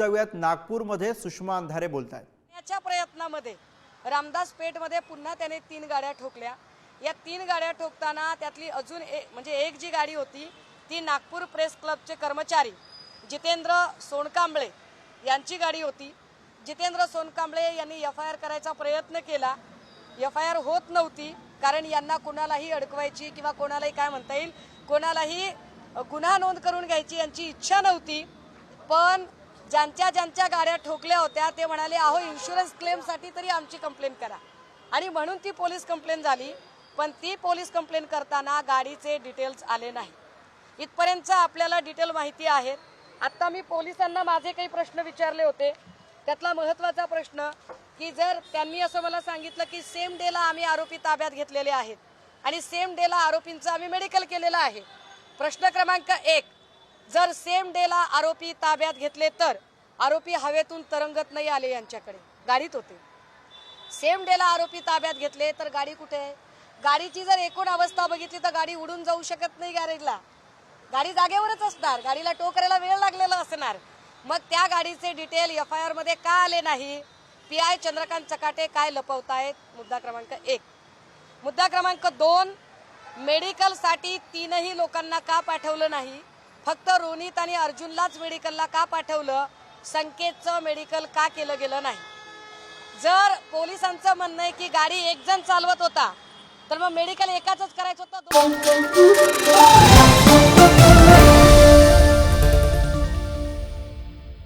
जाऊयात. नागपूरमध्ये सुषमा अंधारे बोलत आहेत याच्या प्रयत्नामध्ये रामदास पेठमध्ये पुन्हा त्याने तीन गाड्या ठोकल्या. या तीन गाड्या ठोकताना त्यातली अजून ए म्हणजे एक जी गाडी होती ती नागपूर प्रेस क्लबचे कर्मचारी जितेंद्र सोनकांबळे यांची गाडी होती. जितेंद्र सोनकांबळे यांनी एफ आय आर करायचा प्रयत्न केला. एफ आय आर होत नव्हती कारण यांना कोणालाही अडकवायची किंवा कोणालाही काय म्हणता येईल कोणालाही गुन्हा नोंद करून घ्यायची यांची इच्छा नव्हती. पण ज्यांच्या ज्यांच्या गाड्या ठोकल्या होत्या ते म्हणाले अहो इन्शुरन्स क्लेमसाठी तरी आमची कंप्लेंट करा. आणि म्हणून ती पोलीस कंप्लेंट झाली. पण ती पोलीस कंप्लेंट करताना गाडीचे डिटेल्स आले नाही. इथपर्यंत आपल्याला डिटेल माहिती आहेत आत्ता मी पोलिसांना माझे काही प्रश्न विचारले होते. त्यातला महत्त्वाचा प्रश्न की जर त्यांनी असं मला सांगितलं की सेम डेला आम्ही आरोपी ताब्यात घेतलेले आहेत आणि सेम डेला आरोपींचं आम्ही मेडिकल केलेलं आहे. प्रश्न क्रमांक एक जर सेम डेला आरोपी ताब्यात घेतले तर आरोपी हवेतून तरंगत नाही आले यांच्याकडे. गाडीत होते. सेम डेला आरोपी ताब्यात घेतले तर गाडी कुठे आहे? गाडीची जर एकूण अवस्था बघितली तर गाडी उडून जाऊ शकत नाही गॅरेजला. गाडी जागेवरच असणार. गाडीला टो करायला वेळ लागलेला असणार. मग त्या गाडीचे डिटेल एफ आय आरमध्ये का आले नाही? पी आय चंद्रकांत चकाटे काय लपवतायत? मुद्दा क्रमांक एक. मुद्दा क्रमांक दोन मेडिकलसाठी तीनही लोकांना का पाठवलं नाही? फक्त रोनित आणि अर्जुनलाच मेडिकलला का पाठवलं? संकेतचं मेडिकल का केलं गेलं नाही? जर पोलिसांचं म्हणणं आहे की गाडी एक जण चालवत होता तर मग मेडिकल एकाच करायचं होतं?